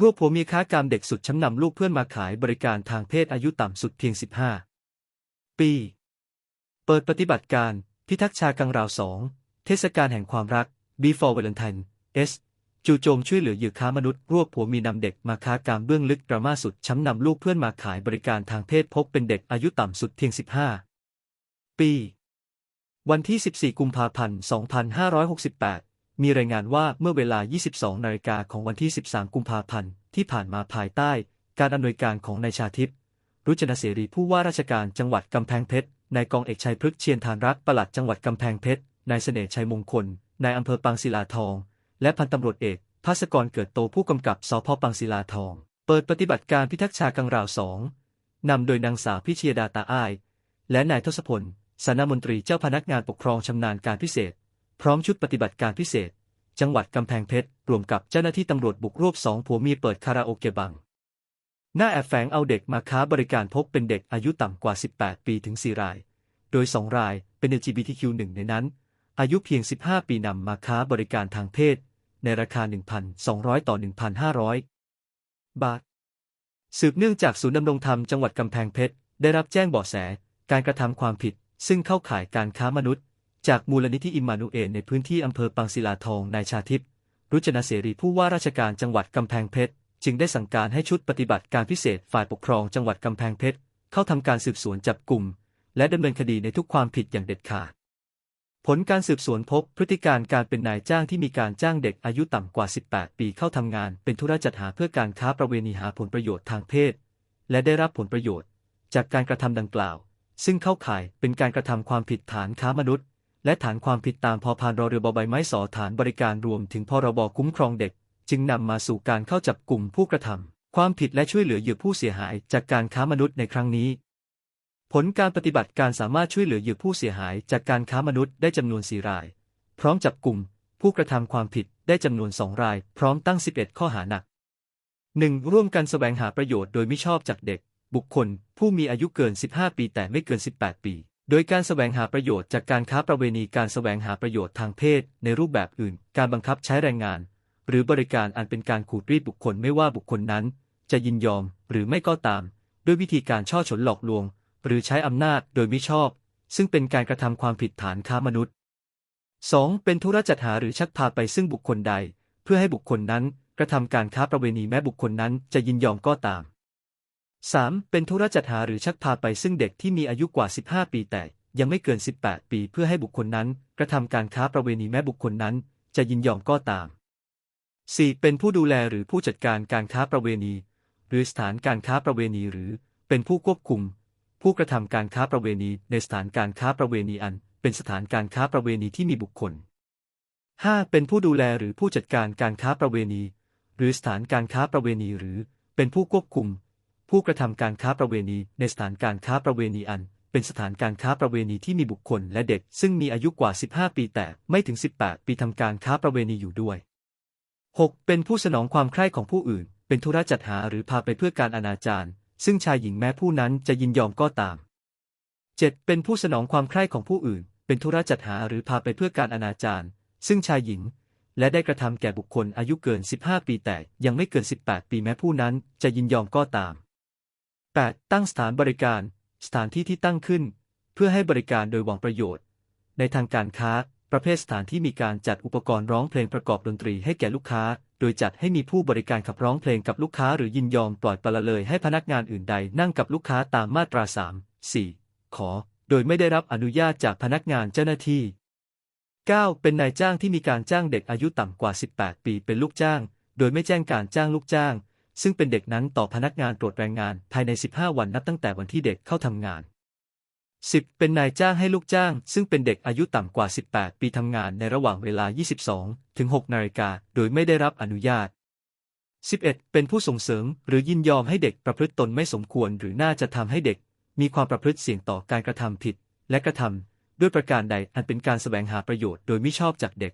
รวบผัวเมียค้ากามเด็กสุดช้ำนำลูกเพื่อนมาขายบริการทางเพศอายุต่ำสุดเพียง 15 ปี เปิดปฏิบัติการ พิทักษ์ชากังราวสองเทศกาลแห่งความรัก Before Valentine S จู่โจมช่วยเหลือเหยื่อค้ามนุษย์รวบผัวมีนำเด็กมาค้ากามเบื้องลึกดราม่าสุดช้ำนำลูกเพื่อนมาขายบริการทางเพศพบเป็นเด็กอายุต่ำสุดเพียง 15 ปี วันที่ 14 กุมภาพันธ์ 2568 มีรายงานว่าเมื่อเวลา 22 นาฬิกาของวันที่ 13 กุมภาพันธ์ที่ผ่านมาภายใต้ การอำนวยการของนายชาทิพย์รุจนเสรีผู้ว่าราชการจังหวัดกำแพงเพชร นายกองเอกชัยพฤกษ์เชียนทานรักปลัดจังหวัดกำแพงเพชร นายเสน่ห์ชัยมงคล นายอำเภอปางศิลาทอง และพันตำรวจเอกภาสกรเกิดโตผู้กำกับสพปางศิลาทอง เปิดปฏิบัติการพิทักษ์ชากังราวสองนำโดยนางสาวพิเชียดาตาอ้าย และนายทศพลสนมนตรีเจ้าพนักงานปกครองชำนาญการพิเศษ พร้อมชุดปฏิบัติการพิเศษ จังหวัดกำแพงเพชรรวมกับเจ้าหน้าที่ตำรวจบุกรวบสองผัวเมียเปิดคาราโอเกะบัง หน้าแอบแฝงเอาเด็กมาค้าบริการพบเป็นเด็กอายุต่ำกว่า 18 ปีถึง 4 ราย โดย 2 รายเป็น LGBTQ หนึ่งในนั้น อายุเพียง 15 ปีนำมาค้าบริการทางเพศ ในราคา 1,200 ต่อ 1,500 บาท สืบเนื่องจากศูนย์ดำรงธรรมจังหวัดกำแพงเพชรได้รับแจ้งเบาะแสการกระทำความผิดซึ่งเข้าข่ายการค้ามนุษย์ จากมูลนิธิอิมมานูเอลในพื้นที่อำเภอปางศิลาทองนายชาทิพย์รุจนาเสรีผู้ว่าราชการจังหวัดกำแพงเพชรจึงได้สั่งการให้ชุดปฏิบัติการพิเศษฝ่ายปกครองจังหวัดกำแพงเพชรเข้าทำการสืบสวนจับกลุ่ม และดำเนินคดีในทุกความผิดอย่างเด็ดขาด ผลการสืบสวนพบพฤติการการเป็นนายจ้างที่มีการจ้างเด็กอายุต่ำกว่า 18 ปีเข้าทำงาน เป็นธุระจัดหาเพื่อการค้าประเวณีหาผลประโยชน์ทางเพศ และได้รับผลประโยชน์ จากการกระทำดังกล่าว ซึ่งเข้าข่ายเป็นการกระทำความผิดฐานค้ามนุษย์ และฐานความผิดตามพอพานรอเรือบอใบไม้สอฐานบริการรวมถึงพรบคุ้มครองเด็ก จึงนำมาสู่การเข้าจับกลุ่มผู้กระทำความผิดและช่วยเหลือเหยื่อผู้เสียหายจากการค้ามนุษย์ในครั้งนี้ ผลการปฏิบัติการสามารถช่วยเหลือเหยื่อผู้เสียหายจากการค้ามนุษย์ได้จำนวนสี่ราย พร้อมจับกลุ่มผู้กระทำความผิดได้จำนวนสองราย พร้อมตั้ง 11 ข้อหาหนัก 1. ร่วมกันแสวงหาประโยชน์โดยมิชอบจากเด็ก บุคคล ผู้มีอายุเกิน 15 ปีแต่ไม่เกิน 18 ปี โดยการแสวงหาประโยชน์จากการค้าประเวณีการแสวงหาประโยชน์ทางเพศ ในรูปแบบอื่น การบังคับใช้แรงงาน หรือบริการอันเป็นการขูดรีดบุคคลไม่ว่าบุคคลนั้น จะยินยอมหรือไม่ก็ตาม ด้วยวิธีการช่อฉนหลอกลวง หรือใช้อำนาจโดยมิชอบ ซึ่งเป็นการกระทำความผิดฐานค้ามนุษย์ 2. เป็นธุระจัดหาหรือชักพาไปซึ่งบุคคลใด เพื่อให้บุคคลนั้นกระทำการค้าประเวณีแม้บุคคลนั้นจะยินยอมก็ตาม 3. เป็นธุระจัดหาหรือชักพาไปซึ่งเด็กที่มีอายุกว่า 15 ปีแต่ยังไม่เกิน 18 ปีเพื่อให้บุคคลนั้น กระทำการค้าประเวณีแม้บุคคลนั้น จะยินยอมก็ตาม 4. เป็นผู้ดูแลหรือผู้จัดการการค้าประเวณี หรือสถานการค้าประเวณีหรือเป็นผู้ควบคุม ผู้กระทำการค้าประเวณีในสถานการค้าประเวณีอัน เป็นสถานการค้าประเวณีที่มีบุคคล 5. เป็นผู้ดูแลหรือผู้จัดการการค้าประเวณี หรือสถานการค้าประเวณีหรือเป็นผู้ควบคุม ผู้กระทำการค้าประเวณีในสถานการค้าประเวณีอัน เป็นสถานการค้าประเวณีที่มีบุคคลและเด็ก ซึ่งมีอายุกว่า 15 ปีแต่ไม่ถึง 18 ปีทำการค้าประเวณีอยู่ด้วย 6. เป็นผู้สนองความใคร่ของผู้อื่น เป็นธุระจัดหาหรือพาไปเพื่อการอนาจารซึ่งชายหญิงแม้ผู้นั้นจะยินยอมก็ตาม 7. เป็นผู้สนองความใคร่ของผู้อื่น เป็นธุระจัดหาหรือพาไปเพื่อการอนาจารซึ่งชายหญิง และได้กระทำแก่บุคคลอายุเกิน 15 ปีแต่ยังไม่เกิน 18 ปีแม้ผู้นั้นจะยินยอมก็ตาม 8. ตั้งสถานบริการ สถานที่ที่ตั้งขึ้น เพื่อให้บริการโดยหวังประโยชน์ ในทางการค้า ประเภทสถานที่มีการจัดอุปกรณ์ร้องเพลงประกอบดนตรีให้แก่ลูกค้า โดยจัดให้มีผู้บริการขับร้องเพลงกับลูกค้าหรือยินยอมปล่อยปละเลยให้พนักงานอื่นใดนั่งกับลูกค้าตามมาตรา 3 4 ขอ โดยไม่ได้รับอนุญาตจากพนักงานเจ้าหน้าที่ 9. เป็นนายจ้างที่มีการจ้างเด็กอายุต่ำกว่า 18 ปีเป็นลูกจ้าง โดยไม่แจ้งการจ้างลูกจ้าง ซึ่งเป็นเด็กนั้นต่อพนักงานตรวจแรงงานภายใน 15 วันนับตั้งแต่วันที่เด็กเข้าทำงาน 10. เป็นนายจ้างให้ลูกจ้าง ซึ่งเป็นเด็กอายุต่ำกว่า 18 ปีทำงานในระหว่างเวลา 22 ถึง 6 นาฬิกา โดยไม่ได้รับอนุญาต 11. เป็นผู้ส่งเสริม หรือยินยอมให้เด็กประพฤติตนไม่สมควร หรือน่าจะทำให้เด็ก มีความประพฤติเสี่ยงต่อการกระทำผิด และกระทำด้วยประการใดอันเป็นการแสวงหาประโยชน์โดยมิชอบจากเด็ก